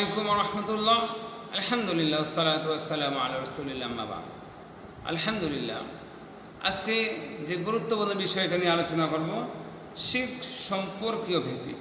আলাইকুম রহমতুল্লাহ আলহামদুলিল্লাহ, সালাত আসসালাম আল্লাহ রসুলিল্লাহ মাবা আলহামদুলিল্লাহ, আজকে যে গুরুত্বপূর্ণ বিষয়টা নিয়ে আলোচনা করব শিখ সম্পর্কীয় ভীতি।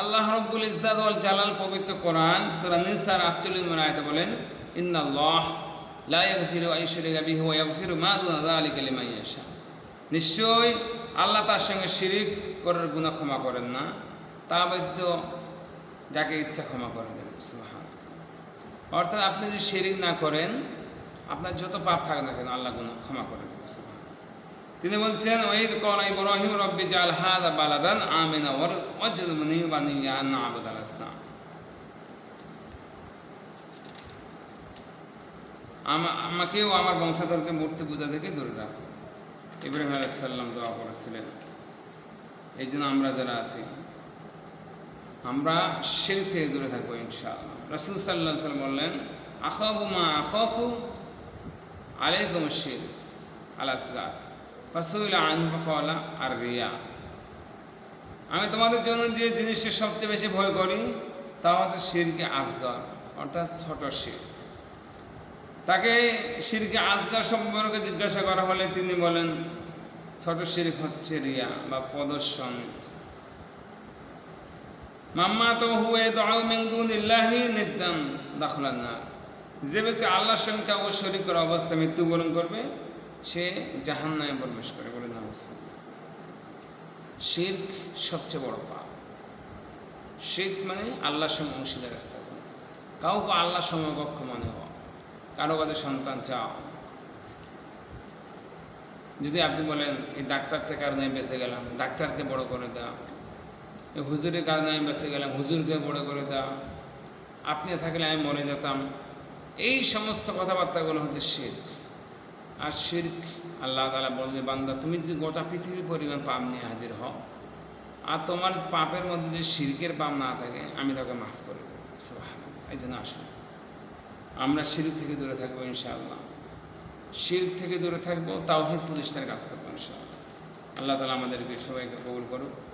আল্লাহ রব্বুল ওয়াল জালাল পবিত্র কোরআন, সূরা নিসার 48 নম্বর বলেন, ইন্নাল্লাহ লা ইয়াগফিরু আইশুরিকা বিহি ইয়াগফিরু মা দুনা যালিকা লিমান ইয়াশা. নিশ্চয়ই আল্লাহ তার সঙ্গে শিরিক করার গুনাহ ক্ষমা করেন না। তা ব্যতীত যাকে ইচ্ছা ক্ষমা করে দেন সুবহান অর্থাৎ আপনি যদি শিরিক না করেন, আপনার যত পাপ থাকে না কেন, আল্লাহ গুনাহ ক্ষমা করে দেবেন তিনি বলছেন, ওয়াইদ কওলা ইব্রাহিম, রব্বি জাল হাদা বালাদান আমিনা আবুদাল আসনাম আমা- আমাকেও আমার বংশধরকে মূর্তি পূজা থেকে দূরে রাখো। ইব্রাহিম আলাইসাল্লাম দোয়া করেছিলেন। এই জন্য আমরা যারা আছি আমরা শির থেকে দূরে থাকব ইনশাআল্লাহ। রসুল সাল্লাহ সাল্লাম বললেন আখাবু মা আখাফু আলাইকুম শির আলাসগার ফাসুল আনফলা আর রিয়া আমি তোমাদের জন্য যে জিনিসটা সবচেয়ে বেশি ভয় করি, তা হচ্ছে শিরকে আসগর অর্থাৎ ছোট শির। তাকে শিরকে আসগার সম্পর্কে জিজ্ঞাসা করা হলে তিনি বলেন, ছোট শিরিক হচ্ছে রিয়া বা প্রদর্শন মাম্মা তো হুয়ে না। যে করা অবস্থায় মৃত্যুবরণ করবে, সে জাহান্নামে প্রবেশ করে বলে না শির্ক সবচেয়ে বড় পাপ। শিখ মানে আল্লাহর সঙ্গে অংশীদার স্থাপন। কাউকে আল্লাহর সমকক্ষ মনে হওয়া কারও কাছে সন্তান চাও। যদি আপনি বলেন, এই ডাক্তারটার কারণে বেঁচে গেলাম, ডাক্তারকে বড় করে দাও। এই হুজুরের কারণে আমি বেঁচে গেলাম, হুজুরকে বড় করে দাও। আপনি থাকলে আমি মরে যেতাম। এই সমস্ত কথাবার্তাগুলো হচ্ছে শির্ক আর শির্ক আল্লাহ তালা বলবে, বান্দা, তুমি যদি গোটা পৃথিবীর পরিমাণ পাপ নিয়ে হাজির হও, আর তোমার পাপের মধ্যে যদি শির্কের পাপ না থাকে, আমি তাকে মাফ করে দেবো। এই জন্য আসুন। আমরা শির থেকে দূরে থাকব ইনশাআল্লাহ। শির থেকে দূরে থাকব, তাওহিদ প্রতিষ্ঠার কাজ করব ইনশাআল্লাহ। আল্লাহ তালা আমাদেরকে সবাইকে কবুল করুক।